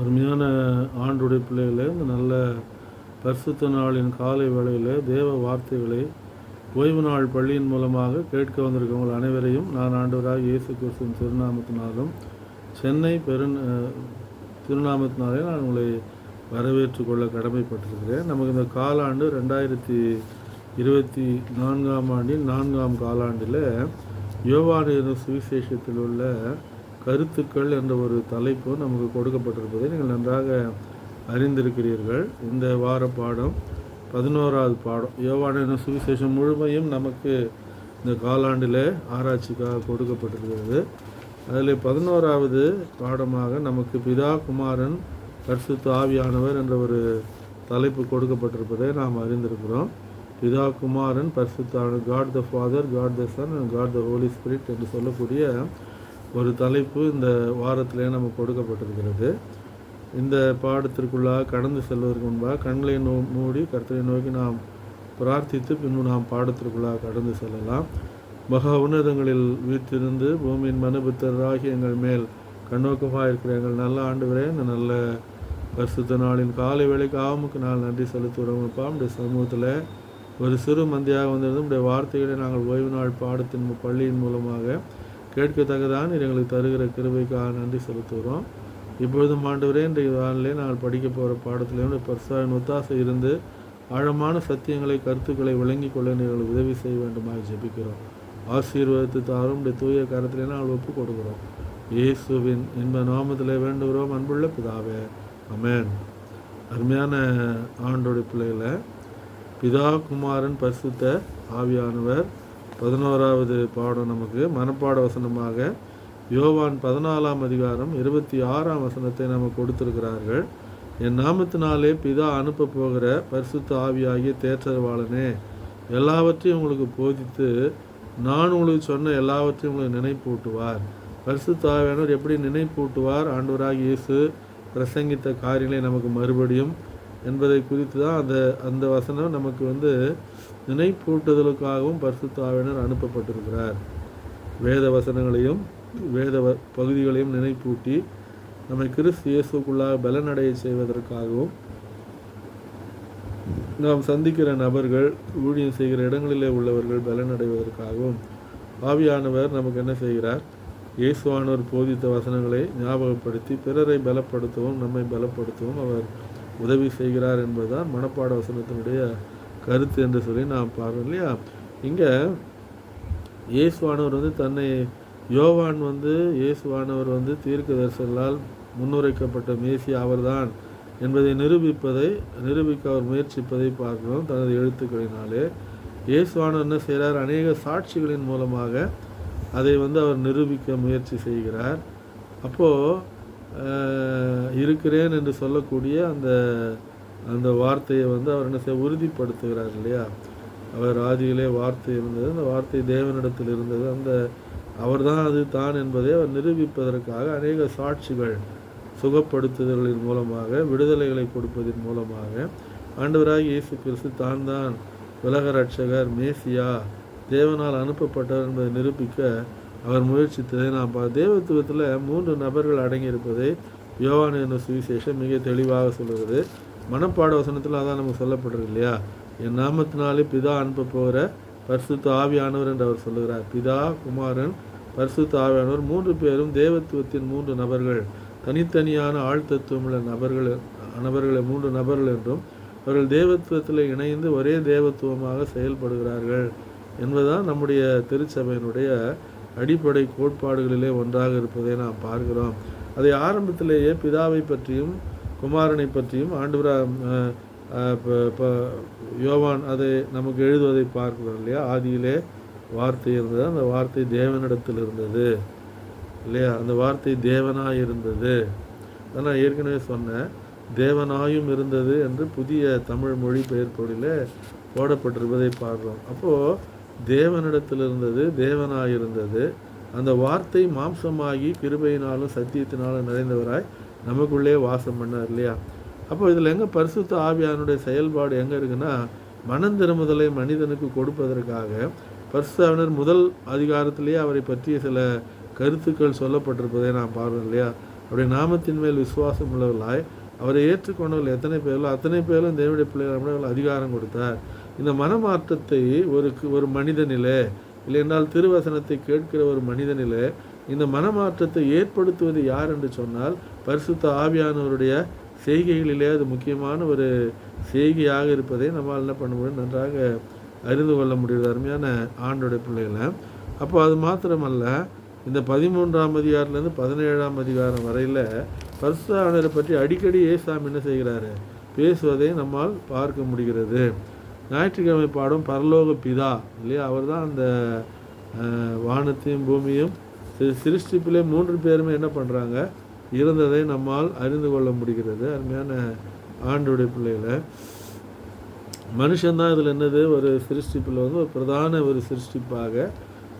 அருமையான ஆண்டுடைய பிள்ளைகளே இந்த நல்ல பரிசுத்த நாளின் காலை வேளையில் தேவ வார்த்தைகளை ஓய்வு நாள் பள்ளியின் மூலமாக கேட்க வந்திருக்கவங்கள் அனைவரையும் நான் ஆண்டவராக இயேசு கிறிஸ்துவின் திருநாமத்தினாலும் சென்னை பெரு திருநாமத்தினாலே நான் உங்களை வரவேற்று கொள்ள கடமைப்பட்டிருக்கிறேன். நமக்கு இந்த காலாண்டு ரெண்டாயிரத்தி இருபத்தி நான்காம் ஆண்டின் நான்காம் காலாண்டில் யோவானியர் சுவிசேஷத்தில் உள்ள கருத்துக்கள் என்ற ஒரு தலைப்பு நமக்கு கொடுக்கப்பட்டிருப்பதை நீங்கள் நன்றாக அறிந்திருக்கிறீர்கள். இந்த வார பாடம் பதினோராவது பாடம். யோவான் சுவிசேஷம் முழுமையும் நமக்கு இந்த காலாண்டில் ஆராய்ச்சிக்காக கொடுக்கப்பட்டிருக்கிறது. அதில் பதினோராவது பாடமாக நமக்கு பிதா குமாரன் பரிசுத்த ஆவியானவர் என்ற ஒரு தலைப்பு கொடுக்கப்பட்டிருப்பதை நாம் அறிந்திருக்கிறோம். பிதா குமாரன் பரிசுத்தான God the Father God the Son and God the Holy Spirit என்று சொல்லக்கூடிய ஒரு தலைப்பு இந்த வாரத்திலே நமக்கு கொடுக்கப்பட்டிருக்கிறது. இந்த பாடத்திற்குள்ளாக கடந்து செல்வதற்கு முன்பாக கண்களை நோ மூடி கர்த்தரை நோக்கி நாம் பிரார்த்தித்து பின்பு நாம் பாடத்திற்குள்ளாக கடந்து செல்லலாம். மகா உன்னதங்களில் வீற்றிருந்து பூமியின் மனுபுத்தராகி எங்கள் மேல் கண்ணோக்கமாக இருக்கிற எங்கள் நல்ல ஆண்டு இந்த நல்ல பரிசுத்த நாளின் காலை வேலைக்கு ஆமுக்கு நாள் நன்றி செலுத்துகிறோம்ப்பா நம்முடைய சமூகத்தில் ஒரு சிறு மந்தியாக வந்திருந்து நம்முடைய வார்த்தைகளை நாங்கள் ஓய்வு நாள் பாடத்தின் பள்ளியின் மூலமாக கேட்கத்தக்கதான் எங்களுக்கு தருகிற கிருபைக்காக நன்றி செலுத்துகிறோம். இப்பொழுதும் ஆண்டவரே இன்றைய வானிலே நாங்கள் படிக்க போகிற பாடத்திலே பரிசாவின் ஒத்தாசை இருந்து ஆழமான சத்தியங்களை கருத்துக்களை விளங்கிக் கொள்ள நீங்கள் உதவி செய்ய வேண்டுமாக ஜெபிக்கிறோம். ஆசீர்வாதத்து தாரும். உடைய தூய கரத்திலே நாங்கள் ஒப்புக் கொடுக்குறோம் இயேசுவின் இன்ப நாமத்தில் வேண்டுகிறோம். அன்புள்ள பிதாவே அமேன் அருமையான ஆண்டோடைய பிள்ளைகளை பிதா குமாரன் பரிசுத்த ஆவியானவர் பதினோராவது பாடம் நமக்கு மனப்பாட வசனமாக யோவான் பதினாலாம் அதிகாரம் இருபத்தி ஆறாம் வசனத்தை நமக்கு கொடுத்திருக்கிறார்கள். என் நாமத்தினாலே பிதா அனுப்ப போகிற பரிசுத்த ஆவியாகிய தேற்றவாளனே எல்லாவற்றையும் உங்களுக்கு போதித்து நான் உங்களுக்கு சொன்ன எல்லாவற்றையும் உங்களுக்கு நினைப்பூட்டுவார். பரிசுத்த ஆவியானவர் எப்படி நினைப்பூட்டுவார்? ஆண்டவராக இயேசு பிரசங்கித்த காரியங்களை நமக்கு மறுபடியும் என்பதை குறித்து தான் அந்த அந்த வசனம் நமக்கு வந்து நினைப்பூட்டுதலுக்காகவும் பரிசுத்தாவினர் அனுப்பப்பட்டிருக்கிறார். வேத வசனங்களையும் வேத வ- பகுதிகளையும் நினைப்பூட்டி நம்மை கிறிஸ்து இயேசுக்குள்ளாக பலனடைய செய்வதற்காகவும் நாம் சந்திக்கிற நபர்கள் ஊழியம் செய்கிற இடங்களிலே உள்ளவர்கள் பலனடைவதற்காகவும் ஆவியானவர் நமக்கு என்ன செய்கிறார்? இயேசுவானவர் போதித்த வசனங்களை ஞாபகப்படுத்தி பிறரை பலப்படுத்தவும் நம்மை பலப்படுத்தவும் அவர் உதவி செய்கிறார் என்பதுதான் மனப்பாட வசனத்தினுடைய கருத்து என்று சொல்லி நாம் பார்க்குறோம் இல்லையா? இங்கே இயேசுவானவர் வந்து தன்னை யோவான் வந்து இயேசுவானவர் வந்து தீர்க்கதரிசலால் முன்னுரைக்கப்பட்ட மேசி அவர்தான் என்பதை நிரூபிப்பதை நிரூபிக்க அவர் முயற்சிப்பதை பார்க்கிறோம் தனது எழுத்துக்களினாலே. இயேசுவானவர் என்ன செய்கிறார்? அநேக சாட்சிகளின் மூலமாக அதை வந்து அவர் நிரூபிக்க முயற்சி செய்கிறார். அப்போது இருக்கிறேன் என்று சொல்லக்கூடிய அந்த அந்த வார்த்தையை வந்து அவர் என்ன செய்ய உறுதிப்படுத்துகிறார் இல்லையா? அவர் ஆதியிலே வார்த்தை இருந்தது அந்த வார்த்தை தேவனிடத்தில் இருந்தது. அந்த அவர்தான் அது தான் என்பதை அவர் நிரூபிப்பதற்காக அநேக சாட்சிகள் சுகப்படுத்துதல்களின் மூலமாக விடுதலைகளை கொடுப்பதன் மூலமாக ஆண்டவராக இயேசு கிறிஸ்து தான் தான் உலக ரட்சகர் மேசியா தேவனால் அனுப்பப்பட்டவர் என்பதை நிரூபிக்க அவர் முயற்சித்ததை நாம் தேவத்துவத்தில் மூன்று நபர்கள் அடங்கியிருப்பதை யோவான் என்ற சுவிசேஷம் மிக தெளிவாக சொல்கிறது மனப்பாட வசனத்தில் அதான் நமக்கு சொல்லப்படுறது இல்லையா? என் நாமத்தினாலே பிதா அனுப்ப போகிற பரிசுத்த ஆவியானவர் என்று அவர் சொல்லுகிறார். பிதா குமாரன் பரிசுத்த ஆவியானவர் மூன்று பேரும் தேவத்துவத்தின் மூன்று நபர்கள். தனித்தனியான ஆழ்த்தத்துவமுள்ள நபர்கள் நபர்களை மூன்று நபர்கள் என்றும் அவர்கள் தேவத்துவத்தில் இணைந்து ஒரே தேவத்துவமாக செயல்படுகிறார்கள் என்பதுதான் நம்முடைய திருச்சபையினுடைய அடிப்படை கோட்பாடுகளிலே ஒன்றாக இருப்பதை நாம் பார்க்கிறோம். அதை ஆரம்பத்திலேயே பிதாவை பற்றியும் குமாரனை பற்றியும் ஆண்டுபுரா யோவான் அதை நமக்கு எழுதுவதை பார்க்கிறோம் இல்லையா? ஆதியிலே வார்த்தை இருந்தது. அந்த வார்த்தை தேவனிடத்தில் இருந்தது இல்லையா? அந்த வார்த்தை தேவனாய் இருந்தது. நான் ஏற்கனவே சொன்னேன். தேவனாயும் இருந்தது என்று புதிய தமிழ் மொழிபெயர்ப்பொழில் போடப்பட்டிருப்பதை பார்க்கிறோம். அப்போது தேவனிடத்தில் இருந்தது தேவனாக இருந்தது அந்த வார்த்தை மாம்சமாகி கிருபையினாலும் சத்தியத்தினாலும் நிறைந்தவராய் நமக்குள்ளே வாசம் பண்ணார் இல்லையா? அப்போ இதில் எங்கே பரிசுத்த ஆவியானுடைய செயல்பாடு எங்கே இருக்குன்னா மனம் திரும்புதலை மனிதனுக்கு கொடுப்பதற்காக பரிசுத்தாவினர் முதல் அதிகாரத்திலேயே அவரை பற்றிய சில கருத்துக்கள் சொல்லப்பட்டிருப்பதை நாம் பார்க்கணும் இல்லையா? அவருடைய நாமத்தின் மேல் விசுவாசம் உள்ளவர்களாய் அவரை ஏற்றுக்கொண்டவர்கள் எத்தனை பேர்களோ அத்தனை பேரும் தேவடைய பிள்ளைகள் அதிகாரம் கொடுத்தார். இந்த மனமாற்றத்தை ஒரு ஒரு மனிதனில் இல்லை என்றால் திருவசனத்தை கேட்கிற ஒரு மனிதனில் இந்த மனமாற்றத்தை ஏற்படுத்துவது யார் என்று சொன்னால் பரிசுத்த ஆவியானவருடைய செய்கைகளிலே அது முக்கியமான ஒரு செய்கையாக இருப்பதை நம்மால் என்ன பண்ண முடியும்? நன்றாக அறிந்து கொள்ள முடியுது அருமையான ஆண்டோடைய பிள்ளைகளை அப்போ அது மாத்திரமல்ல இந்த பதிமூன்றாம் அதிகாரத்துலேருந்து பதினேழாம் அதிகாரம் வரையில் பரிசுத்தாவினரை பற்றி அடிக்கடி ஏசாமி என்ன செய்கிறாரு? பேசுவதை நம்மால் பார்க்க முடிகிறது. ஞாயிற்றுக்கிழமை பாடும் பரலோக பிதா இல்லையா? அவர் தான் அந்த அஹ், வானத்தையும் பூமியும் சிருஷ்டிப்பிலே மூன்று பேருமே என்ன பண்ணுறாங்க இருந்ததை நம்மால் அறிந்து கொள்ள முடிகிறது. அருமையான ஆண்டுடைய பிள்ளைகளை. மனுஷன்தான் இதில் என்னது? ஒரு சிருஷ்டிப்பில் வந்து ஒரு பிரதான ஒரு சிருஷ்டிப்பாக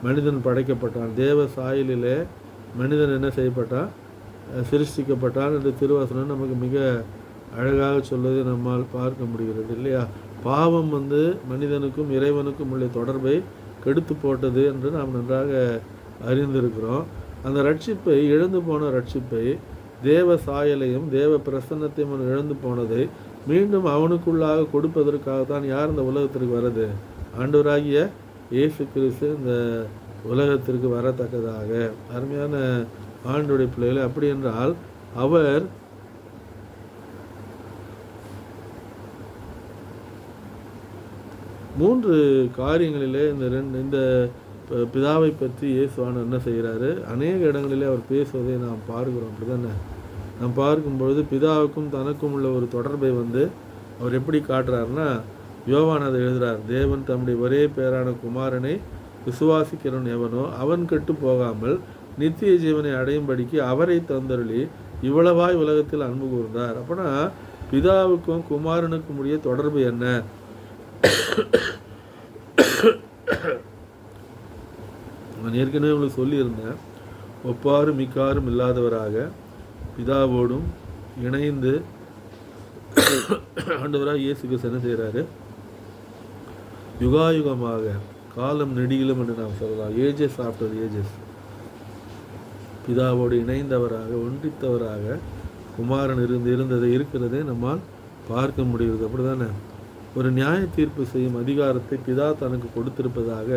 மனிதன் படைக்கப்பட்டான். தேவ சாயலிலே மனிதன் என்ன செய்யப்பட்டான்? சிருஷ்டிக்கப்பட்டான் என்று திருவாசனம் நமக்கு மிக அழகாக சொல்வதை நம்மால் பார்க்க முடிகிறது இல்லையா? பாவம் வந்து மனிதனுக்கும் இறைவனுக்கும் உள்ள தொடர்பை கெடுத்து போட்டது என்று நாம் நன்றாக அறிந்திருக்கிறோம். அந்த ரட்சிப்பை இழந்து போன ரட்சிப்பை தேவ சாயலையும் தேவ பிரசன்னத்தையும் இழந்து போனதை மீண்டும் அவனுக்குள்ளாக கொடுப்பதற்காக தான் யார் இந்த உலகத்திற்கு வர்றது ஆண்டவராகிய இயேசு கிறிஸ்து இந்த உலகத்திற்கு வரத்தக்கதாக. அருமையான ஆண்டுடைய பிள்ளைகளை அப்படி என்றால் அவர் மூன்று காரியங்களிலே இந்த ரெண்டு இந்த பிதாவை பற்றி இயேசுவான என்ன செய்கிறாரு? அநேக இடங்களிலே அவர் பேசுவதை நாம் பார்க்கிறோம். அப்படிதானே? நாம் பார்க்கும்பொழுது பிதாவுக்கும் தனக்கும் உள்ள ஒரு தொடர்பை வந்து அவர் எப்படி காட்டுறாருன்னா யோவான் அதை எழுதுகிறார் தேவன் தம்முடைய ஒரே பேரான குமாரனை விசுவாசிக்கிறவன் எவனோ அவன் கெட்டு போகாமல் நித்திய ஜீவனை அடையும்படிக்கு அவரை தந்தருளி இவ்வளவாய் உலகத்தில் அன்பு கூர்ந்தார். அப்போனா பிதாவுக்கும் குமாரனுக்கும் உடைய தொடர்பு என்ன? நான் ஏற்கனவே உங்களுக்கு சொல்லியிருந்தேன் ஒப்பாரும் மிக்காரும் இல்லாதவராக பிதாவோடும் இணைந்து ஆண்டவராக இயேசு கிறிஸ்து என்ன செய்கிறாரு? யுகாயுகமாக காலம் நெடியிலும் என்று நாம் சொல்லலாம். Ages after ages. பிதாவோடு இணைந்தவராக ஒன்றித்தவராக குமாரன் இருந்து இருந்ததை இருக்கிறதே நம்மால் பார்க்க முடியுது அப்படி தானே ஒரு நியாய தீர்ப்பு செய்யும் அதிகாரத்தை பிதா தனக்கு கொடுத்திருப்பதாக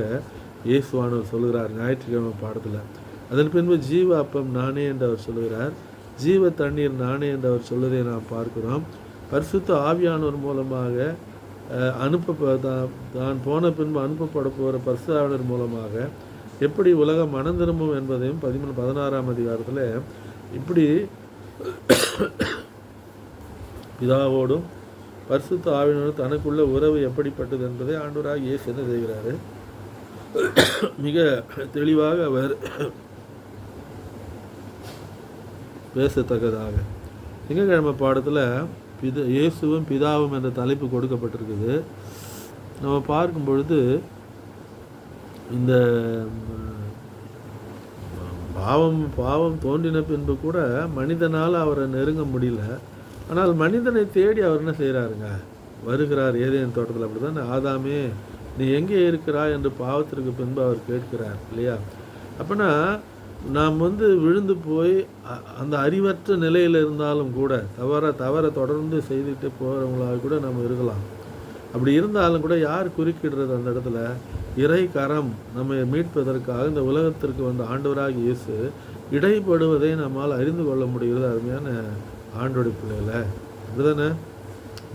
இயேசுவானவர் சொல்கிறார் ஞாயிற்றுக்கிழமை பாடத்தில். அதன் பின்பு ஜீவ அப்பம் நானே என்று அவர் சொல்கிறார் ஜீவ தண்ணீர் நானே என்று அவர் சொல்வதை நாம் பார்க்கிறோம். பரிசுத்த ஆவியானவர் மூலமாக அனுப்ப தான் போன பின்பு அனுப்பப்பட போகிற பரிசுதாவினர் மூலமாக எப்படி உலகம் மனம் திரும்பும் என்பதையும் பதிமூணு பதினாறாம் அதிகாரத்தில் இப்படி பிதாவோடும் பரிசுத்த ஆவினோடு தனக்குள்ள உறவு எப்படிப்பட்டது என்பதை ஆண்டவராக இயேசு என்ன செய்கிறாரு? மிக தெளிவாக அவர் பேசத்தக்கதாக. திங்கட்கிழமை பாடத்தில் பித இயேசுவும் பிதாவும் என்ற தலைப்பு கொடுக்கப்பட்டிருக்குது. நம்ம பார்க்கும் பொழுது இந்த பாவம் பாவம் தோன்றின பின்பு கூட மனிதனால் அவரை நெருங்க முடியல. ஆனால் மனிதனை தேடி அவர் என்ன செய்கிறாருங்க வருகிறார் ஏதேன் தோட்டத்தில் அப்படி ஆதாமே நீ எங்கே இருக்கிறாய் என்று பாவத்திற்கு பின்பு அவர் கேட்கிறார் இல்லையா? அப்போனா நாம் வந்து விழுந்து போய் அந்த அறிவற்ற நிலையில் இருந்தாலும் கூட தவற தவற தொடர்ந்து செய்துட்டு போகிறவங்களாக கூட நம்ம இருக்கலாம். அப்படி இருந்தாலும் கூட யார் குறுக்கிடுறது அந்த இடத்துல? இறை கரம் நம்மை மீட்பதற்காக இந்த உலகத்திற்கு வந்த ஆண்டவராக இயேசு இடைப்படுவதை நம்மால் அறிந்து கொள்ள முடிகிறது. அருமையான ஆண்டோடைய பிள்ளைகளை அப்படிதானே?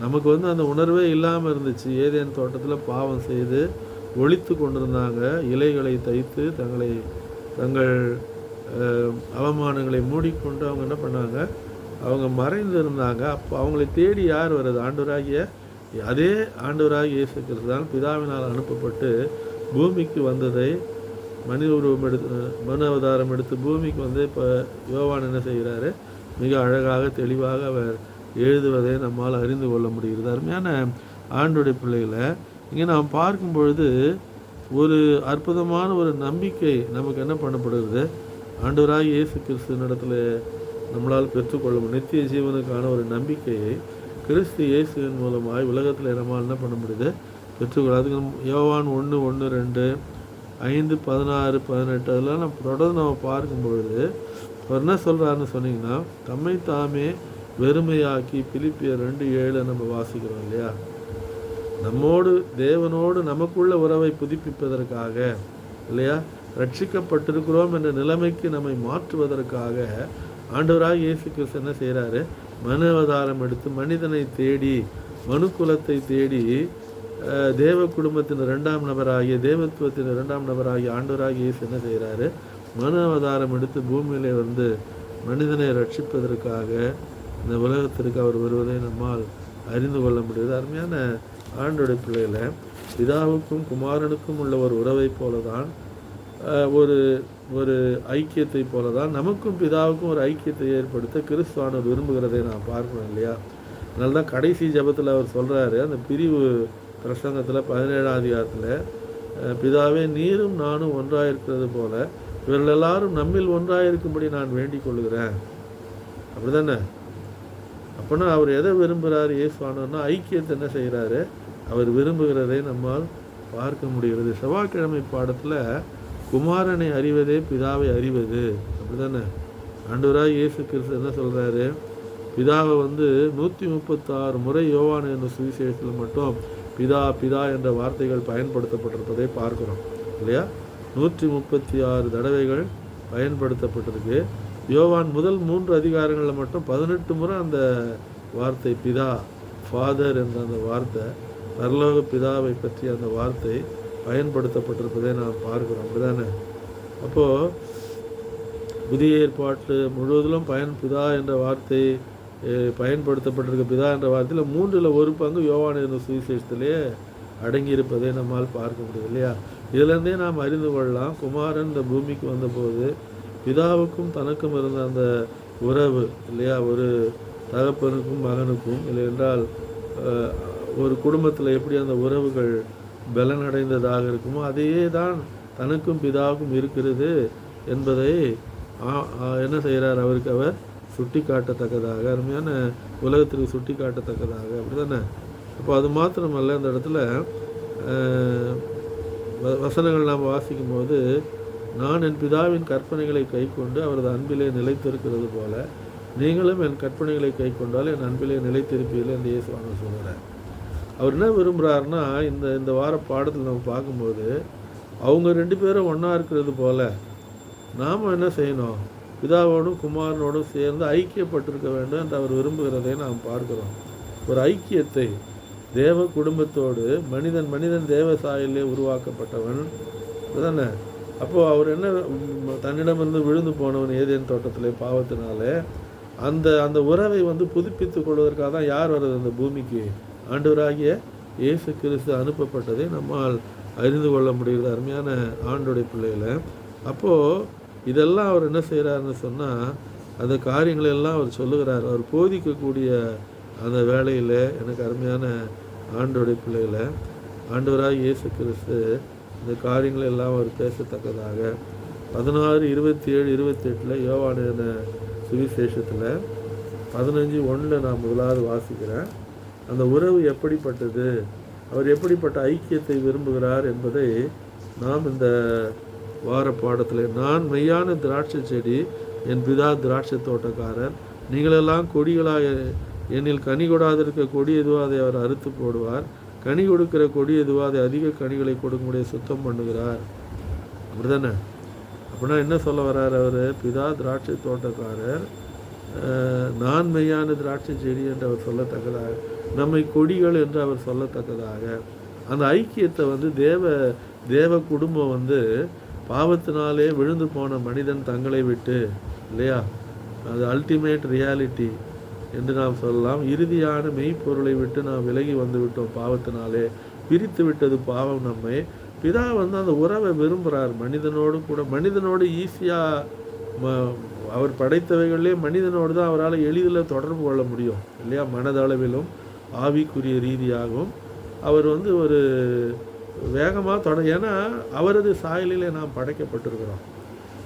நமக்கு வந்து அந்த உணர்வே இல்லாமல் இருந்துச்சு. ஏதேன் தோட்டத்தில் பாவம் செய்து ஒழித்து கொண்டிருந்தாங்க. இலைகளை தைத்து தங்களை தங்கள் அவமானங்களை மூடிக்கொண்டு அவங்க என்ன பண்ணாங்க? அவங்க மறைந்து இருந்தாங்க. அப்போ அவங்களை தேடி யார் வருது ஆண்டவராகிய அதே ஆண்டவராகிய இயேசு கிறிஸ்து தான் பிதாவினால் அனுப்பப்பட்டு பூமிக்கு வந்ததை மனித உருவம் எடுத்து மனு அவதாரம் எடுத்து பூமிக்கு வந்து இப்போ யோவான் என்ன செய்கிறாரு? மிக அழகாக தெளிவாக அவர் எழுதுவதை நம்மால் அறிந்து கொள்ள முடிகிறது. அருமையான ஆண்டுடைய பிள்ளைகளை இங்கே நாம் பார்க்கும் பொழுது ஒரு அற்புதமான ஒரு நம்பிக்கை நமக்கு என்ன பண்ணப்படுகிறது? ஆண்டவராக இயேசு கிறிஸ்து நடத்தில் நம்மளால் பெற்றுக்கொள்ள முடியும் நித்திய ஜீவனுக்கான ஒரு நம்பிக்கையை கிறிஸ்து இயேசுவின் மூலமாய் உலகத்தில் நம்மால் என்ன பண்ண முடியுது? பெற்றுக்கொள்ள. அதுக்கு யோவான் ஒன்று ஒன்று ரெண்டு ஐந்து பதினாறு பதினெட்டு அதெல்லாம் நம்ம தொடர்ந்து நம்ம பார்க்கும் பொழுது அவர் என்ன சொல்கிறாருன்னு சொன்னீங்கன்னா தம்மை தாமே வெறுமையாக்கி பிலிப்பியர் ரெண்டு ஏழு நம்ம வாசிக்கிறோம் இல்லையா? நம்மோடு தேவனோடு நமக்குள்ள உறவை புதுப்பிப்பதற்காக இல்லையா? ரட்சிக்கப்பட்டிருக்கிறோம் என்ற நிலைமைக்கு நம்மை மாற்றுவதற்காக ஆண்டவராக இயேசு கிறிஸ்து என்ன செய்கிறாரு மனு அவதாரம் எடுத்து மனிதனை தேடி மனு குலத்தை தேடி தேவ குடும்பத்தின் இரண்டாம் நபராகிய தேவத்துவத்தின் இரண்டாம் நபராகிய ஆண்டவராக இயேசு என்ன செய்கிறாரு மனு அவதாரம் எடுத்து பூமியிலே வந்து மனிதனை ரட்சிப்பதற்காக இந்த உலகத்திற்கு அவர் வருவதை நம்மால் அறிந்து கொள்ள முடியுது. அருமையான ஆண்டோடைய பிள்ளையில் பிதாவுக்கும் குமாரனுக்கும் உள்ள ஒரு உறவை போல தான் ஒரு ஒரு ஐக்கியத்தை போல தான் நமக்கும் பிதாவுக்கும் ஒரு ஐக்கியத்தை ஏற்படுத்த கிறிஸ்துவானவர் விரும்புகிறதை நான் பார்க்கணும் இல்லையா? அதனால தான் கடைசி ஜெபத்தில் அவர் சொல்கிறாரு அந்த பிரிவு பிரசங்கத்தில் பதினேழாம் அதிகாரத்தில் பிதாவே நீரும் நானும் ஒன்றாயிருக்கிறது போல இவர்கள் எல்லாரும் நம்மில் ஒன்றாயிருக்கும்படி நான் வேண்டிக் கொள்கிறேன் அப்படிதானே? அப்போனா அவர் எதை விரும்புகிறார் இயேசுவானோன்னா ஐக்கியத்தை என்ன செய்கிறாரு? அவர் விரும்புகிறதை நம்மால் பார்க்க முடிகிறது. செவ்வாய்க்கிழமை பாடத்தில் குமாரனை அறிவதே பிதாவை அறிவது. அப்படிதானே? ஆண்டவராக இயேசு கிறிஸ்து என்ன சொல்கிறாரு பிதாவை வந்து நூற்றி முப்பத்தாறு முறை யோவான் என்ற சுவிசேஷத்தில் மட்டும் பிதா பிதா என்ற வார்த்தைகள் பயன்படுத்தப்பட்டிருப்பதை பார்க்கிறோம். இல்லையா? நூற்றி முப்பத்தி ஆறு தடவைகள் பயன்படுத்தப்பட்டிருக்கு. யோவான் முதல் மூன்று அதிகாரங்களில் மட்டும் பதினெட்டு முறை அந்த வார்த்தை பிதா ஃபாதர் என்ற அந்த வார்த்தை பரலோக பிதாவை பற்றி அந்த வார்த்தை பயன்படுத்தப்பட்டிருப்பதை நாம் பார்க்குறோம். அப்படிதானே? அப்போது புதிய ஏற்பாட்டு முழுவதிலும் பயன் பிதா என்ற வார்த்தை பயன்படுத்தப்பட்டிருக்க. பிதா என்ற வார்த்தையில் மூன்றில் ஒரு பங்கு யோவான் என்ற சுவிசேஷத்திலேயே அடங்கியிருப்பதை நம்மால் பார்க்க முடியும் இல்லையா? இதிலிருந்தே நாம் அறிந்து கொள்ளலாம். குமாரன் இந்த பூமிக்கு வந்தபோது பிதாவுக்கும் தனக்கும் இருந்த அந்த உறவு இல்லையா? ஒரு தகப்பனுக்கும் மகனுக்கும் இல்லை என்றால் ஒரு குடும்பத்தில் எப்படி அந்த உறவுகள் பலனடைந்ததாக இருக்குமோ அதையே தான் தனக்கும் பிதாவுக்கும் இருக்கிறது என்பதை ஆ- என்ன செய்கிறார் அவருக்கு அவர்? சுட்டி காட்டத்தக்கதாக அருமையான உலகத்திற்கு சுட்டி காட்டத்தக்கதாக அப்படிதானே? அப்போ அது மாத்திரமல்ல இந்த இடத்துல வசனங்கள் நாம் வாசிக்கும் போது நான் என் பிதாவின் கற்பனைகளை கைக்கொண்டு அவரது அன்பிலே நிலைத்திருக்கிறது போல நீங்களும் என் கற்பனைகளை கைக்கொண்டால் என் அன்பிலே நிலைத்திருப்பீர்கள் என்று இயேசுவாங்க சொல்கிறார் அவர் என்ன விரும்புகிறாருன்னா இந்த இந்த வார பாடத்தில் நம்ம பார்க்கும்போது அவங்க ரெண்டு பேரும் ஒன்றா இருக்கிறது போல நாம் என்ன செய்யணும்? பிதாவோடும் குமாரனோடும் சேர்ந்து ஐக்கியப்பட்டிருக்க வேண்டும் என்று அவர் விரும்புகிறதை நாம் பார்க்கிறோம். ஒரு ஐக்கியத்தை தேவ குடும்பத்தோடு மனிதன் மனிதன் தேவ சாயலே உருவாக்கப்பட்டவன். தானே அப்போது அவர் என்ன தன்னிடமிருந்து விழுந்து போனவன் ஏதேன் தோட்டத்திலே பாவத்தினாலே அந்த அந்த உறவை வந்து புதுப்பித்துக் கொள்வதற்காக தான் யார் வர்றது அந்த பூமிக்கு? ஆண்டவராகிய இயேசு கிறிஸ்து அனுப்பப்பட்டதை நம்மால் அறிந்து கொள்ள முடிகிறது. அருமையான ஆண்டுடைய பிள்ளைகளை அப்போது இதெல்லாம் அவர் என்ன செய்கிறாருன்னு சொன்னால் அந்த காரியங்களெல்லாம் அவர் சொல்லுகிறார். அவர் போதிக்கக்கூடிய அந்த வேலையில் எனக்கு அருமையான ஆண்டோடைய பிள்ளைகளை ஆண்டவராக இயேசு கிறிஸ்து இந்த காரியங்களை எல்லாம் அவர் பேசத்தக்கதாக. பதினாறு இருபத்தி ஏழு இருபத்தெட்டில் யோவான சுவிசேஷத்தில் பதினஞ்சு ஒன்றில் நான் முதலாவது வாசிக்கிறேன். அந்த உறவு எப்படிப்பட்டது? அவர் எப்படிப்பட்ட ஐக்கியத்தை விரும்புகிறார் என்பதை நாம் இந்த வார பாடத்தில் நான் மெய்யான திராட்சை செடி என் பிதா திராட்சை தோட்டக்காரர் நீங்களெல்லாம் கொடிகளாக என்னில் கனி கொடாதிருக்க கொடி எதுவோ அதை அவர் அறுத்து போடுவார்? கனி கொடுக்கிற கொடி எதுவோ அதை அதிக கனிகளை கொடுக்கக்கூடிய சுத்தம் பண்ணுகிறார். அப்படிதானே? அப்படின்னா என்ன சொல்ல வர்றார் அவர்? பிதா திராட்சை தோட்டக்காரர் நான் மெய்யான திராட்சை செடி என்று அவர் சொல்லத்தக்கதாக நம்மை கொடிகள் என்று அவர் சொல்லத்தக்கதாக. அந்த ஐக்கியத்தை வந்து தேவ தேவ குடும்பம் வந்து பாவத்தினாலே விழுந்து போன மனிதன் தங்களை விட்டு இல்லையா? அது அல்டிமேட் ரியாலிட்டி என்று நாம் சொல்லலாம். இறுதியான மெய்ப்பொருளை விட்டு நாம் விலகி வந்துவிட்டோம் பாவத்தினாலே. பிரித்து விட்டது பாவம் நம்மை. பிதா வந்து அந்த உறவை விரும்புகிறார் மனிதனோடு கூட மனிதனோடு ஈஸியாக அவர் படைத்தவைகளிலே மனிதனோடு தான் அவரால் எளிதில் தொடர்பு கொள்ள முடியும் இல்லையா? மனதளவிலும் ஆவிக்குரிய ரீதியாகவும். அவர் வந்து ஒரு வேகமாக தொட ஏன்னா அவரது சாயலிலே நாம் படைக்கப்பட்டிருக்கிறோம்.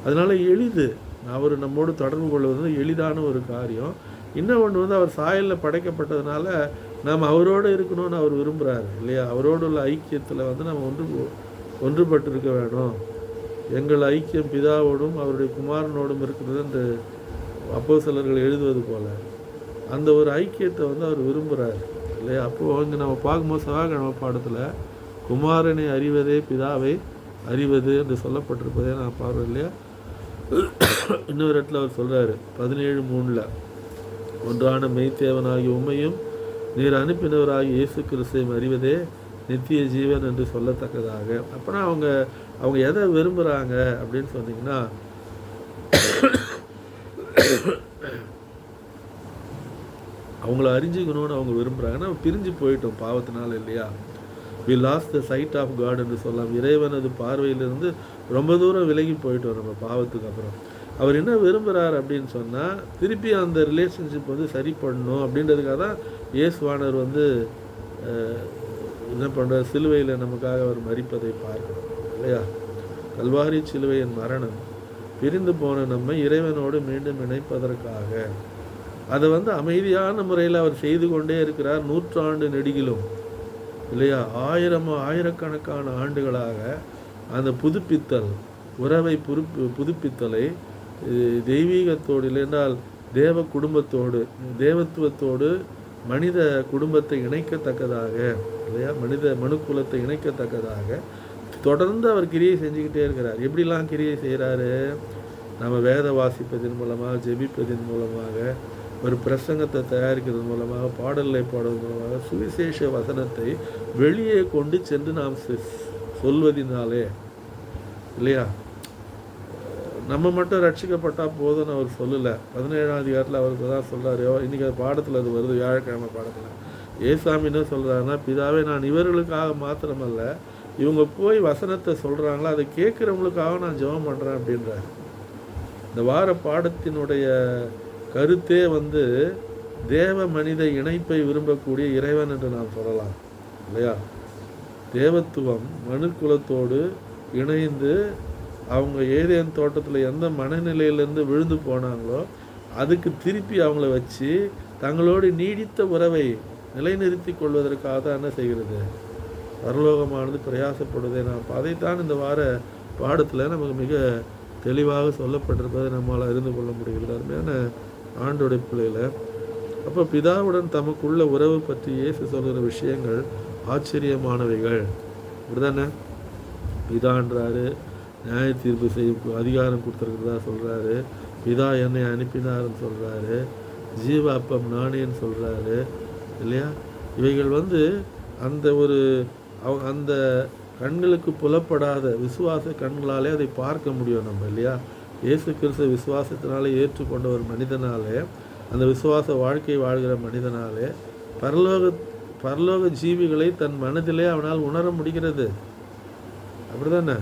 அதனால் எளிது. அவர் நம்மோடு தொடர்பு கொள்வது எளிதான ஒரு காரியம். இன்னும் ஒன்று வந்து அவர் சாயலில் படைக்கப்பட்டதுனால நாம் அவரோடு இருக்கணும்னு அவர் விரும்புகிறாரு இல்லையா? அவரோடு உள்ள ஐக்கியத்தில் வந்து நம்ம ஒன்று ஒன்றுபட்டு இருக்க வேணும். எங்கள் ஐக்கியம் பிதாவோடும் அவருடைய குமாரனோடும் இருக்கிறது என்று அப்போ சிலர்கள் எழுதுவது போல. அந்த ஒரு ஐக்கியத்தை வந்து அவர் விரும்புகிறார் இல்லையா? அப்போது இங்கே நம்ம பார்க்கும்போது செவ்வாய்க்கிழமை பாடத்தில் குமாரனை அறிவதே பிதாவை அறிவது என்று சொல்லப்பட்டிருப்பதே நான் பார்க்குறேன் இல்லையா? இன்னொரு இடத்துல அவர் சொல்கிறாரு பதினேழு மூணில் ஒன்றான மெய்த்தேவனாகிய உண்மையும் நீர் அனுப்பினவராகிய இயேசு கிறிஸ்தையும் அறிவதே நித்திய ஜீவன் என்று சொல்லத்தக்கதாக. அப்போனா அவங்க அவங்க எதை விரும்புகிறாங்க அப்படின்னு சொன்னீங்கன்னா அவங்கள அறிஞ்சிக்கணும்னு அவங்க விரும்புகிறாங்க நம்ம பிரிஞ்சு போயிட்டோம் பாவத்தினால இல்லையா? We lost the sight of God என்று சொல்லலாம். இறைவனது பார்வையிலிருந்து ரொம்ப தூரம் விலகி போயிட்டோம் நம்ம பாவத்துக்கு அப்புறம். அவர் என்ன விரும்புகிறார் அப்படின்னு சொன்னால் திருப்பி அந்த ரிலேஷன்ஷிப் வந்து சரி பண்ணணும் அப்படின்றதுக்காக தான் இயேசுவானர் வந்து என்ன பண்ணுறார் சிலுவையில் நமக்காக அவர் மறிப்பதை பார்க்கணும் இல்லையா? கல்வாரி சிலுவையின் மரணம் பிரிந்து போன நம்மை இறைவனோடு மீண்டும் இணைப்பதற்காக. அதை வந்து அமைதியான முறையில் அவர் செய்து கொண்டே இருக்கிறார் நூற்றாண்டு நெடுகிலும் இல்லையா? ஆயிரம் ஆயிரக்கணக்கான ஆண்டுகளாக அந்த புதுப்பித்தல் உறவை புதுப்பித்தலை தெய்வீகத்தோடு இல்லைன்றால் தேவ குடும்பத்தோடு தேவத்துவத்தோடு மனித குடும்பத்தை இணைக்கத்தக்கதாக இல்லையா? மனித மனுக்குலத்தை இணைக்கத்தக்கதாக தொடர்ந்து அவர் கிரியை செஞ்சுக்கிட்டே இருக்கிறார். எப்படிலாம் கிரியை செய்கிறாரு? நம்ம வேத வாசிப்பதன் மூலமாக ஜெபிப்பதன் மூலமாக ஒரு பிரசங்கத்தை தயாரிக்கிறது மூலமாக பாடல்களை பாடுவதன் மூலமாக சுவிசேஷ வசனத்தை வெளியே கொண்டு சென்று நாம் செ- சொல்வதினாலே இல்லையா? நம்ம மட்டும் ரட்சிக்கப்பட்டால் போதும்னு அவர் சொல்லலை. பதினேழாம் அதிகாரத்தில் அவருக்கு தான் சொல்கிறாரையோ இன்றைக்கி அது பாடத்தில் அது வருது வியாழக்கிழமை பாடத்தில். ஏசாமி என்ன சொல்கிறாருன்னா பிதாவே நான் இவர்களுக்காக மாத்திரமல்ல இவங்க போய் வசனத்தை சொல்கிறாங்களோ அதை கேட்குறவங்களுக்காக நான் ஜெபம் பண்ணுறேன் அப்படின்றார். இந்த வார பாடத்தினுடைய கருத்தே வந்து தேவ மனித இணைப்பை விரும்பக்கூடிய இறைவன் என்று நாம் சொல்லலாம் இல்லையா? தேவத்துவம் மனுக்குலத்தோடு இணைந்து அவங்க ஏதேன் தோட்டத்தில் எந்த மனநிலையிலேருந்து விழுந்து போனாங்களோ அதுக்கு திருப்பி அவங்கள வச்சு தங்களோடு நீடித்த உறவை நிலைநிறுத்தி கொள்வதற்காக தான் என்ன செய்கிறது? பரலோகமானது பிரயாசப்படுவதை நாம். அதைத்தான் இந்த வார பாடத்தில் நமக்கு மிக தெளிவாக சொல்லப்பட்டிருப்பதை நம்மால் அறிந்து கொள்ள முடிகிறது. அருமையான ஆண்டுடைய பிள்ளையில் அப்போ பிதாவுடன் தமக்குள்ள உறவு பற்றி இயேசு சொல்கிற விஷயங்கள் ஆச்சரியமானவைகள். இப்படிதானே? பிதான்றாரு நியாய தீர்ப்பு செய்ய அதிகாரம் கொடுத்துருக்கிறதா சொல்கிறாரு பிதா என்னை அனுப்பினார்னு சொல்கிறாரு ஜீவ அப்பம் நானேன்னு சொல்கிறாரு இல்லையா? இவைகள் வந்து அந்த ஒரு அவங்க அந்த கண்களுக்கு புலப்படாத விசுவாச கண்களாலே அதை பார்க்க முடியும் நம்ம இல்லையா? இயேசு கிறிஸ்து விசுவாசத்தினாலே ஏற்றுக்கொண்ட ஒரு மனிதனாலே அந்த விசுவாச வாழ்க்கை வாழ்கிற மனிதனாலே பரலோக பரலோக ஜீவிகளை தன் மனதிலே அவனால் உணர முடிகிறது. அப்படிதானே?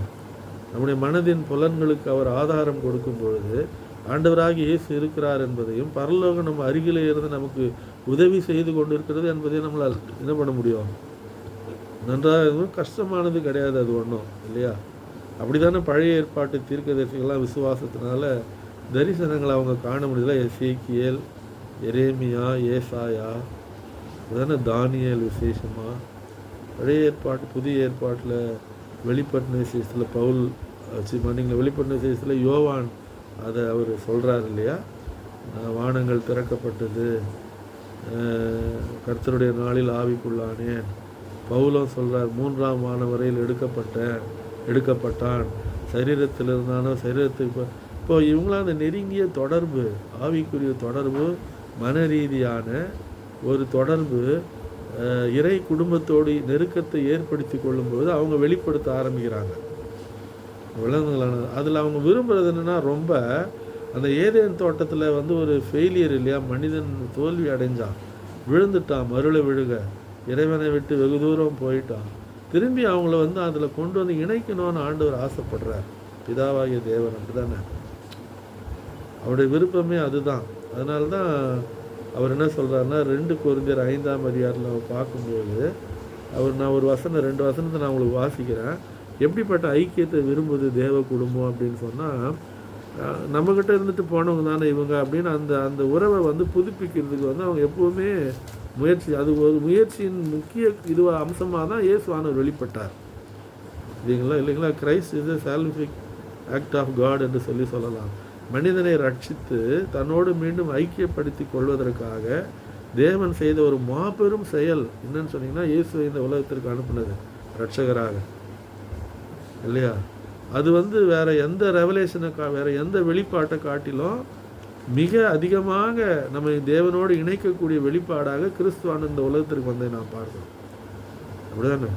நம்முடைய மனதின் புலன்களுக்கு அவர் ஆதாரம் கொடுக்கும் பொழுது ஆண்டவராக இயேசு இருக்கிறார் என்பதையும் பரலோகம் நம்ம அருகிலே இருந்து நமக்கு உதவி செய்து கொண்டிருக்கிறது என்பதையும் நம்மளால் என்ன பண்ண முடியும்? நன்றாக எதுவும் கஷ்டமானது கிடையாது அது ஒன்றும் இல்லையா? அப்படிதானே பழைய ஏற்பாட்டு தீர்க்கதரிசிகள்லாம் விசுவாசத்தினால தரிசனங்களை அவங்க காண முடியல. எசேக்கியல் எரேமியா ஏசாயா அதுதானே தானியல் விசேஷமாக பழைய ஏற்பாட்டு புதிய ஏற்பாட்டில் வெளிப்பட்ட விசேஷத்தில் பவுல் மன்னிங்கள வெளிப்பட்ட விசேஷத்தில் யோவான் அதை அவர் சொல்கிறார் இல்லையா? வானங்கள் திறக்கப்பட்டது. கர்த்தருடைய நாளில் ஆவிக்குள்ளானேன். பவுலும் சொல்கிறார் மூன்றாம் வானம் வரையில் எடுக்கப்பட்டேன். எடுக்கப்பட்டான் சரீரத்தில் இருந்தானோ சரீரத்துக்கு இப்போ இவங்களாம் அந்த நெருங்கிய தொடர்பு ஆவிக்குரிய தொடர்பு மன ரீதியான ஒரு தொடர்பு இறை குடும்பத்தோடு நெருக்கத்தை ஏற்படுத்தி கொள்ளும்போது அவங்க வெளிப்படுத்த ஆரம்பிக்கிறாங்க. விலங்குகளான அதில் அவங்க விரும்புகிறது என்னன்னா ரொம்ப அந்த ஏதேன் தோட்டத்தில் வந்து ஒரு ஃபெயிலியர் இல்லையா? மனிதன் தோல்வி அடைஞ்சான். விழுந்துட்டான் மருளை விழுக. இறைவனை விட்டு வெகு தூரம் போயிட்டான். திரும்பி அவங்கள வந்து அதில் கொண்டு வந்து இணைக்கணும்னு ஆண்டவர் ஆசைப்படுறார். பிதாவாகிய தேவன் அப்படிதானே அவருடைய விருப்பமே அதுதான். அதனால தான் அவர் என்ன சொல்கிறாருன்னா ரெண்டு கொரிந்தியர் ஐந்தாம் அதிகாரத்தில் அவர் பார்க்கும்போது அவர் நான் ஒரு வசனம் ரெண்டு வசனத்தை நான் உங்களுக்கு வாசிக்கிறேன். எப்படிப்பட்ட ஐக்கியத்தை விரும்புது தேவ குடும்பம் அப்படின்னு சொன்னால் நம்மக்கிட்ட இருந்துட்டு போனவங்க தானே இவங்க அப்படின்னு அந்த அந்த உறவை வந்து புதுப்பிக்கிறதுக்கு வந்து அவங்க எப்போவுமே முயற்சி அது ஒரு முயற்சியின் முக்கிய இதுவாக அம்சமாக தான் இயேசுவானவர் வெளிப்பட்டார். இல்லைங்களா இல்லைங்களா? Christ is a salvific act of God என்று சொல்லி சொல்லலாம். மனிதனை ரட்சித்து தன்னோடு மீண்டும் ஐக்கியப்படுத்தி கொள்வதற்காக தேவன் செய்த ஒரு மாபெரும் செயல் என்னன்னு சொன்னீங்கன்னா இயேசுவை இந்த உலகத்திற்கு அனுப்புனது ரட்சகராக இல்லையா? அது வந்து வேற எந்த ரெவலேஷனை கா வேற எந்த வெளிப்பாட்டை காட்டிலும் மிக அதிகமாக நம்மை தேவனோடு இணைக்கக்கூடிய வெளிப்பாடாக கிறிஸ்துவான இந்த உலகத்திற்கு வந்ததை நாம் பார்க்கிறோம் அப்படிதானே?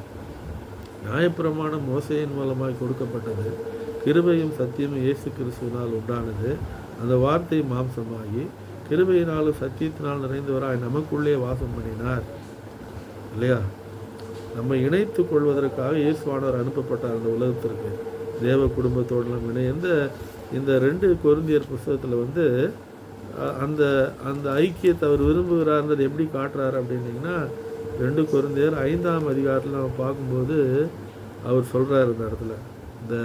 நியாயப்பிரமாணம் மோசையின் மூலமாய் கொடுக்கப்பட்டது. கிருபையும் சத்தியமும் இயேசு கிறிஸ்துவினால் உண்டானது. அந்த வார்த்தை மாம்சமாகி கிருபையினாலும் சத்தியத்தினால் நிறைந்தவராய் நமக்குள்ளே வாசம் பண்ணினார். இல்லையா? நம்ம இணைத்து கொள்வதற்காக இயேசுவானவர் அனுப்பப்பட்டார் அந்த உலகத்திற்கு. தேவ குடும்பத்தோடு நம்ம இந்த ரெண்டு கொருந்தியர் புஸ்தகத்தில் வந்து அந்த அந்த ஐக்கியத்தை அவர் விரும்புகிறார்ன்றது எப்படி காட்டுறாரு அப்படின்னிங்கன்னா ரெண்டு கொருந்தியர் ஐந்தாம் அதிகாரத்தில் நம்ம பார்க்கும்போது அவர் சொல்கிறார் இந்த இடத்துல. இந்த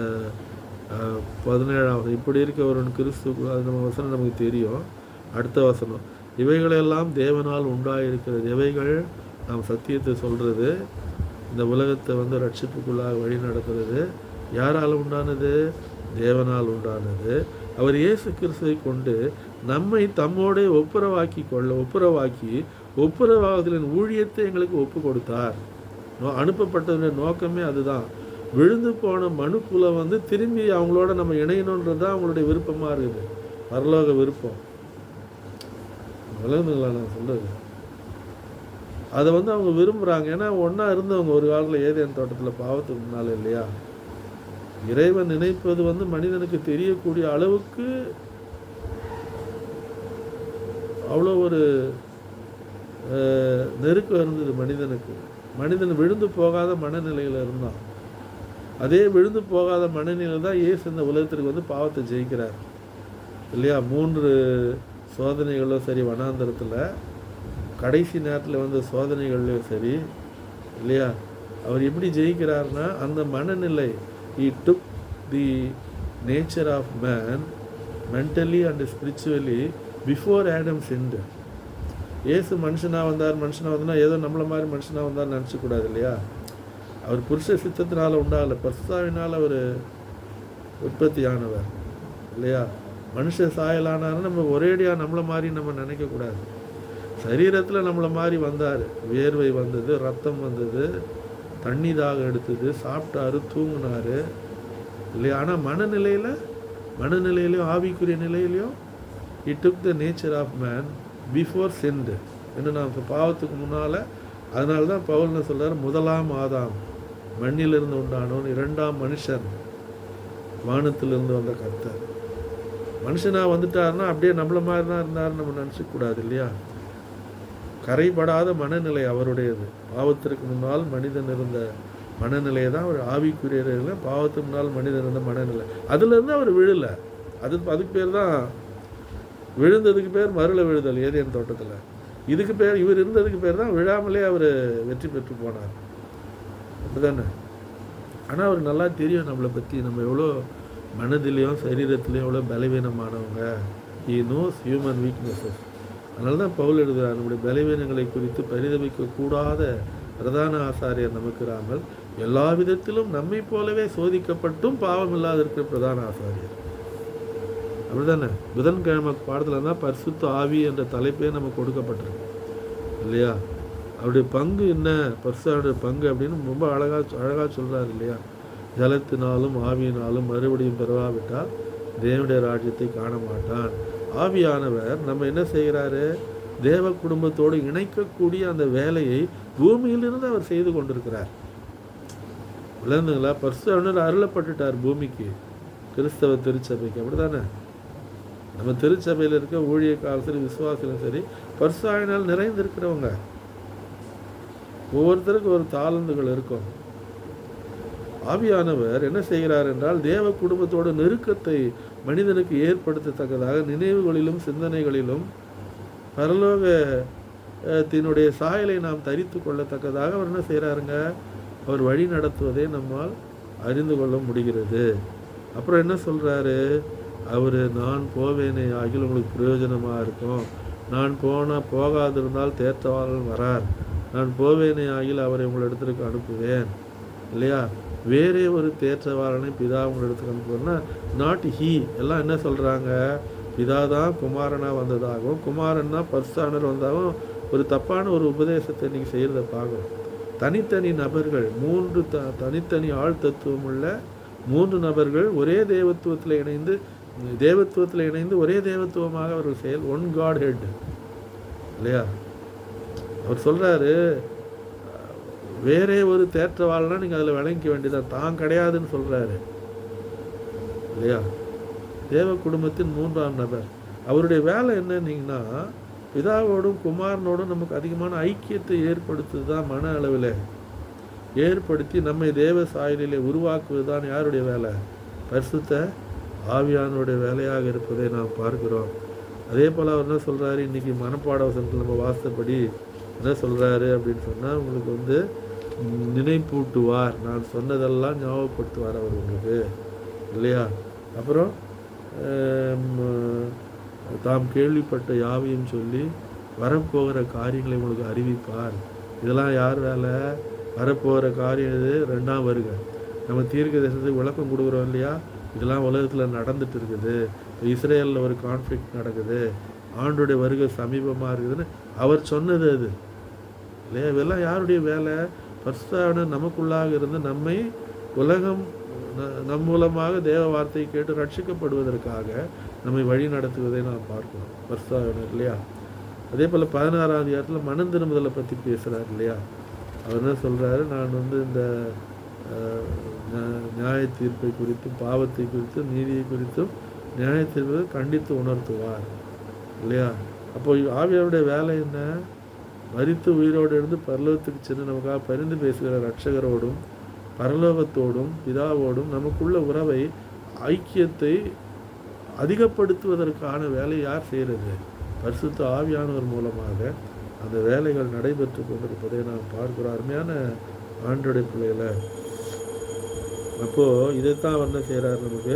பதினேழாவது இப்படி இருக்க ஒரு கிறிஸ்து அது நம்ம வசனம் நமக்கு தெரியும். அடுத்த வசனம். இவைகளெல்லாம் தேவனால் உண்டாயிருக்கிறது இவைகள் நாம் சத்தியத்தை சொல்கிறது இந்த உலகத்தை வந்து ரட்சிப்புக்குள்ளாக வழி நடத்துறது யாரால் உண்டானது? தேவனால் உண்டானது. அவர் இயேசு கிறிஸ்துவை கொண்டு நம்மை தம்மோடே ஒப்புரவாக்கி கொள்ள ஒப்புரவாக்கி ஒப்புரவாகுதலின் ஊழியத்தை எங்களுக்கு ஒப்பு கொடுத்தார் நோ அனுப்பப்பட்டதுடைய நோக்கமே அதுதான். விழுந்து போன மனுக்குல வந்து திரும்பி அவங்களோட நம்ம இணையணுன்றது தான் அவங்களுடைய விருப்பமாக இருக்குது. பரலோக விருப்பம். விளங்குதுங்களா நான் சொல்றது? அதை வந்து அவங்க விரும்புகிறாங்க ஏன்னா ஒன்றா இருந்தவங்க ஒரு காலத்தில் ஏதேன் தோட்டத்தில் பாவத்துக்கு முன்னால் இல்லையா? இறைவன் நினைப்பது வந்து மனிதனுக்கு தெரியக்கூடிய அளவுக்கு அவ்வளோ ஒரு நெருக்கம் இருந்தது மனிதனுக்கு. மனிதன் விழுந்து போகாத மனநிலையில் இருந்தான். அதே விழுந்து போகாத மனநிலை தான் இயேசு இந்த உலகத்திற்கு வந்து பாவத்தை ஜெயிக்கிறார். இல்லையா? மூன்று சோதனைகளும் சரி வனாந்தரத்தில் கடைசி நேரத்தில் வந்த சோதனைகள்லையும் சரி இல்லையா? அவர் எப்படி ஜெயிக்கிறார்னா அந்த மனநிலை he took the nature of man mentally and spiritually before Adam sent Yesu மனுஷனாக வந்தார் மனுஷனாக வந்தால் ஏதோ நம்மளை மாதிரி மனுஷனாக வந்தார் நினச்சக்கூடாது இல்லையா? அவர் புருஷ சித்தத்தினால் உண்டாகல பர்சாவினால் அவர் உற்பத்தியானவர் இல்லையா? மனுஷ சாயலானாலும் நம்ம ஒரேடியாக நம்மளை மாதிரி நம்ம நினைக்கக்கூடாது சரீரத்தில் நம்மளை மாதிரி வந்தார். வேர்வை வந்தது ரத்தம் வந்தது தண்ணி தாக எடுத்தது சாப்பிட்டாரு தூங்கினார் இல்லையா? ஆனால் மனநிலையில் மனநிலையிலையும் ஆவிக்குரிய நிலையிலையும் he took the nature of man before sent என்ன நான் இப்போ பாவத்துக்கு முன்னால் அதனால தான் பவுல்னு சொல்கிறார் முதலாம் ஆதாம். மண்ணிலிருந்து உண்டானவன் இரண்டாம் மனுஷன். வானத்திலிருந்து வந்த கர்த்தர். மனுஷனாக வந்துட்டாருன்னா அப்படியே நம்மள மாதிரி தான் இருந்தார் நம்ம நினச்சிக்க கூடாது இல்லையா? கரைபடாத மனநிலை அவருடையது. பாவத்திற்கு முன்னால் மனிதன் இருந்த மனநிலையை தான் அவர் ஆவிக்குரியல பாவத்துக்கு முன்னால் மனிதன் இருந்த மனநிலை. அதுலேருந்து அவர் விழலை. அது அதுக்கு பேர் தான் விழுந்ததுக்கு பேர் மருள விழுதல் ஏதேன் தோட்டத்தில். இதுக்கு பேர் இவர் இருந்ததுக்கு பேர் தான் விழாமலே அவர் வெற்றி பெற்று போனார். அப்படிதானே ஆனால் அவர் நல்லா தெரியும் நம்மளை பற்றி நம்ம எவ்வளோ மனதிலையும் சரீரத்திலையும் எவ்வளோ பலவீனமானவங்க. ஈ நோஸ் ஹியூமன் வீக்னஸஸ் அதனால தான் பவுல் எழுதுகிறார் நம்முடைய பலவீனங்களை குறித்து பரிதவிக்க கூடாத பிரதான ஆசாரியர் நமக்குறாமல் எல்லா விதத்திலும் நம்மை போலவே சோதிக்கப்பட்டும் பாவம் இல்லாத இருக்கிற பிரதான ஆசாரியர். அப்படிதானே? புதன்கிழமை பாடத்தில் தான் பரிசுத்த ஆவி என்ற தலைப்பே நமக்கு கொடுக்கப்பட்டிருக்கு. இல்லையா? அவருடைய பங்கு என்ன? பரிசுடைய பங்கு அப்படின்னு ரொம்ப அழகா அழகா சொல்றாரு இல்லையா? ஜலத்தினாலும் ஆவியினாலும் மறுபடியும் பெறவாவிட்டால் தேவனுடைய ராஜ்யத்தை காண மாட்டான் ஆவியானவர் நம்ம என்ன செய்கிறாரு? தேவ குடும்பத்தோடு இணைக்கக்கூடிய அந்த வேலையை பூமியிலிருந்து அவர் செய்து கொண்டிருக்கிறார். விளங்குங்களா? பரிசுத்தவனர் அருளப்பட்டுட்டார் பூமிக்கு. கிறிஸ்தவ திருச்சபைக்கு. அப்படிதானே நம்ம திருச்சபையில் இருக்க ஊழியக்காரர் சரி விசுவாசிலும் சரி பர்சாயினால் நிறைந்திருக்கிறவங்க. ஒவ்வொருத்தருக்கும் ஒரு தாளந்துகள் இருக்கும். ஆவியானவர் என்ன செய்கிறார் என்றால் தேவ குடும்பத்தோட நெருக்கத்தை மனிதனுக்கு ஏற்படுத்தத்தக்கதாக நினைவுகளிலும் சிந்தனைகளிலும் பரலோக தினுடைய சாயலை நாம் தரித்து கொள்ளத்தக்கதாக அவர் என்ன செய்கிறாருங்க? அவர் வழி நடத்துவதை நம்மால் அறிந்து கொள்ள முடிகிறது. அப்புறம் என்ன சொல்றாரு? அவர் நான் போவேனே ஆகில் உங்களுக்கு பிரயோஜனமாக இருக்கும். நான் போனால் போகாதிருந்தால் தேற்றவாளன் வரார். நான் போவேனே ஆகில் அவரை உங்களிடத்திற்கு அனுப்புவேன். இல்லையா? வேறே ஒரு தேற்றவாளனை பிதா உங்களிடத்துக்கு அனுப்புவேன்னா நாட் ஹீ எல்லாம் என்ன சொல்கிறாங்க பிதா தான் குமாரனாக வந்ததாகவும் குமாரன் தான் பர்சானர் வந்தாகவும் ஒரு தப்பான ஒரு உபதேசத்தை நீங்கள் செய்கிறத பார்க்குறோம் தனித்தனி நபர்கள் மூன்று த தனித்தனி ஆள் தத்துவம் உள்ள மூன்று நபர்கள் ஒரே தேவத்துவத்தில் இணைந்து தேவத்துவத்தில் இணைந்து ஒரே தேவத்துவமாக அவர்கள் செயல் ஒன் காட் ஹெட் இல்லையா? அவர் சொல்கிறாரு வேறே ஒரு தேற்றவாள்னா நீங்கள் அதில் விளங்கிக்க வேண்டியதான் தான் கிடையாதுன்னு சொல்கிறாரு இல்லையா? தேவ குடும்பத்தின் மூன்றாம் நபர். அவருடைய வேலை என்னன்னீங்கன்னா பிதாவோடும் குமாரனோடும் நமக்கு அதிகமான ஐக்கியத்தை ஏற்படுத்துது தான் மன அளவில். ஏற்படுத்தி நம்மை தேவ சாயலிலே உருவாக்குவது தான் யாருடைய வேலை? பரிசுத்த ஆவியானுடைய வேலையாக இருப்பதை நாம் பார்க்கிறோம். அதே போல் அவர் என்ன சொல்கிறாரு இன்றைக்கி மனப்பாட வசனத்தில் நம்ம வாசப்படி என்ன சொல்கிறாரு அப்படின்னு சொன்னால் உங்களுக்கு வந்து நினைப்பூட்டுவார். நான் சொன்னதெல்லாம் ஞாபகப்படுத்துவார் அவர் உங்களுக்கு. இல்லையா? அப்புறம் தாம் கேள்விப்பட்ட யாவையும் சொல்லி வரப்போகிற காரியங்களை உங்களுக்கு அறிவிப்பார். இதெல்லாம் யார் வேலை? வரப்போகிற காரியம் இது ரெண்டாம் வருக. நம்ம தீர்க்க தேசத்துக்கு விளக்கம் கொடுக்குறோம் இல்லையா? இதெல்லாம் உலகத்தில் நடந்துட்டு இருக்குது. இஸ்ரேலில் ஒரு கான்ஃப்ளிக்ட் நடக்குது. ஆண்டுடைய வருகை சமீபமாக இருக்குதுன்னு அவர் சொன்னது அது. இல்லையா இதெல்லாம் யாருடைய வேலை? பரிசுத்தான நமக்குள்ளாக இருந்து நம்மை உலகம் ந- நம் மூலமாக தேவ வார்த்தையை கேட்டு ரட்சிக்கப்படுவதற்காக நம்மை வழி நடத்துவதை நாம் பார்க்கணும் பரிசுத்தாவினர் இல்லையா? அதே போல் பதினாறாம் அதிகாரத்தில் மனம் திரும்புதலை பற்றி பேசுகிறார் இல்லையா? அவர் என்ன சொல்கிறாரு நான் வந்து இந்த நியாய தீர்ப்பை குறித்தும் பாவத்தை குறித்தும் நீதியை குறித்தும் நியாய தீர்ப்பை கண்டித்து உணர்த்துவார் இல்லையா? அப்போ ஆவியாருடைய வேலை என்ன? மறித்து உயிரோடு இருந்து பரலோகத்துக்கு சென்று நமக்காக பரிந்து பேசுகிற ரட்சகரோடும் பரலோகத்தோடும் பிதாவோடும் நமக்குள்ள உறவை ஐக்கியத்தை அதிகப்படுத்துவதற்கான வேலை யார் செய்கிறது? பரிசுத்த ஆவியானவர் மூலமாக அந்த வேலைகள் நடைபெற்று கொண்டிருப்பதை நாம் பார்க்கிறோம். அருமையான ஆண்டோடைய பிள்ளைகளை அப்போது இதைத்தான் வந்து செய்கிறார் நமக்கு.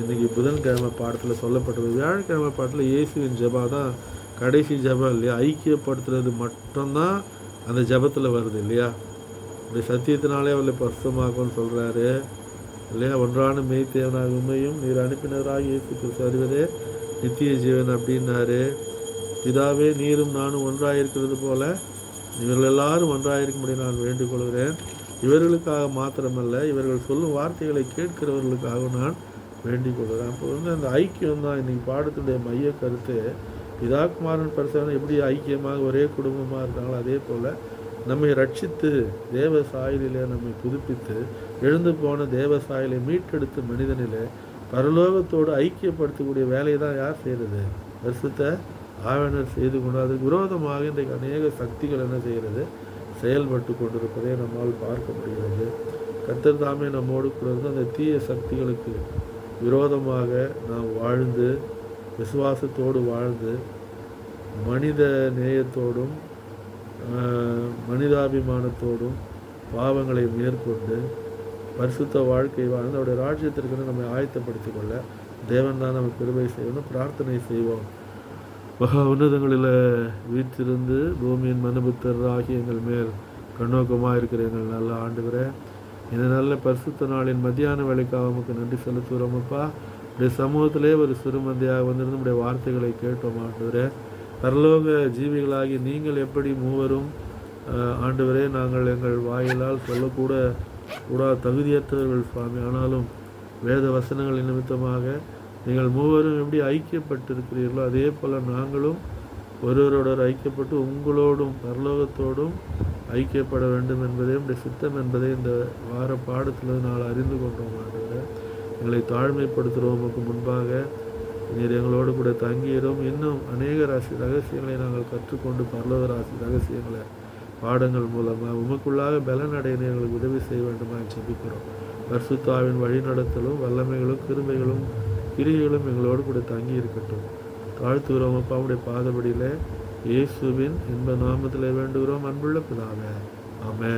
இன்றைக்கி புதன்கிழமை பாடத்தில் சொல்லப்பட்டது. வியாழக்கிழமை பாடத்தில் இயேசுவின் ஜபா தான் கடைசி ஜெபம் இல்லையா? ஐக்கியப்படுத்துறது மட்டும்தான் அந்த ஜெபத்தில் வருது இல்லையா? இந்த சத்தியத்தினாலே அவளை பரிசுத்தமாக்கும்னு சொல்கிறாரு இல்லையா? ஒன்றான மெய்த்தேவனாக உண்மையும் நீர் அனுப்பினவராக இயேசு கிறிஸ்து அறிவதே நித்திய ஜீவன் அப்படின்னாரு. பிதாவே நீரும் நானும் ஒன்றாக இருக்கிறது போல இவர்கள் எல்லாரும் ஒன்றாக இருக்கும்படி நான் வேண்டிக்கொள்கிறேன் இவர்களுக்காக மாத்திரமல்ல இவர்கள் சொல்லும் வார்த்தைகளை கேட்கிறவர்களுக்காக நான் வேண்டிக் கொள்கிறேன். அப்போ வந்து அந்த ஐக்கியம் தான் இன்னைக்கு பாடத்துடைய மைய கருத்து. பிதாகுமாரன் பரிசவன் எப்படி ஐக்கியமாக ஒரே குடும்பமாக இருக்காங்களோ அதே போல் நம்மை ரட்சித்து தேவ சாயலிலே நம்மை புதுப்பித்து எழுந்து போன தேவ சாயலை மீட்டெடுத்து மனிதனிலே பரலோகத்தோடு ஐக்கியப்படுத்தக்கூடிய வேலையை தான் யார் செய்கிறது வருஷத்தை ஆவணர் செய்து கொண்டு அதுக்கு விரோதமாக இன்றைக்கு அநேக சக்திகள் என்ன செய்கிறது செயல்பட்டு கொண்டிருப்பதை நம்மால் பார்க்க முடிகிறது. கத்தர் தாமே நம்மோடு கூட இருந்து அந்த தீய சக்திகளுக்கு விரோதமாக நாம் வாழ்ந்து விசுவாசத்தோடு வாழ்ந்து மனித நேயத்தோடும் மனிதாபிமானத்தோடும் பாவங்களை மேற்கொண்டு பரிசுத்த வாழ்க்கை வாழ்ந்து அவருடைய ராஜ்யத்திற்கு நம்மை ஆயத்தப்படுத்திக் கொள்ள தேவன் தான் நம்ம பெருமை செய்யணும் பிரார்த்தனை செய்வோம். மகா உன்னதங்களில் வீற்றிருந்து பூமியின் மனுபுத்தராகி எங்கள் மேல் கண்ணோக்கமாக இருக்கிற எங்கள் நல்ல ஆண்டுகிறே இந்த நல்ல பரிசுத்த நாளின் மத்தியான வேலைக்காக உமக்கு நன்றி செலுத்துகிறோமப்பா உடைய சமூகத்திலே ஒரு சிறுமந்தியாக வந்திருந்து உடைய வார்த்தைகளை கேட்டோம் ஆண்டவரே. பரலோக ஜீவிகளாகி நீங்கள் எப்படி மூவரும் ஆண்டவரே நாங்கள் எங்கள் வாயிலால் சொல்லக்கூட கூடா தகுதியற்றவர்கள் சுவாமி. ஆனாலும் வேத வசனங்கள் நிமித்தமாக நீங்கள் மூவரும் எப்படி ஐக்கியப்பட்டிருக்கிறீர்களோ அதே போல் நாங்களும் ஒருவரோடு ஐக்கியப்பட்டு உங்களோடும் பரலோகத்தோடும் ஐக்கியப்பட வேண்டும் என்பதே உடைய சித்தம் என்பதை இந்த வார பாடத்தில் நாள் அறிந்து கொண்டோம் ஆண்டவரே. எங்களை தாழ்மைப்படுத்துகிறோம் உமக்கு முன்பாக நீர் எங்களோடு கூட தங்கியிடும் இன்னும் அநேக ராசி ரகசியங்களை நாங்கள் கற்றுக்கொண்டு பரலோக ராசி ரகசியங்களை பாடங்கள் மூலமாக உமக்குள்ளாக பலன் அடைய எங்களுக்கு உதவி செய்ய வேண்டுமா ஜெபிக்கிறோம். பரிசுத்தாவின் வழிநடத்தலும் வல்லமைகளும் கிருமைகளும் கிரியைகளும் எங்களோடு கூட தங்கி இருக்கட்டும் தாழ்த்துகிறோம் அப்பாவுடைய பாதபடியில் இயேசுவின் இன்ப நாமத்தில் வேண்டுகிறோம். அன்புள்ள பிதாவே ஆமே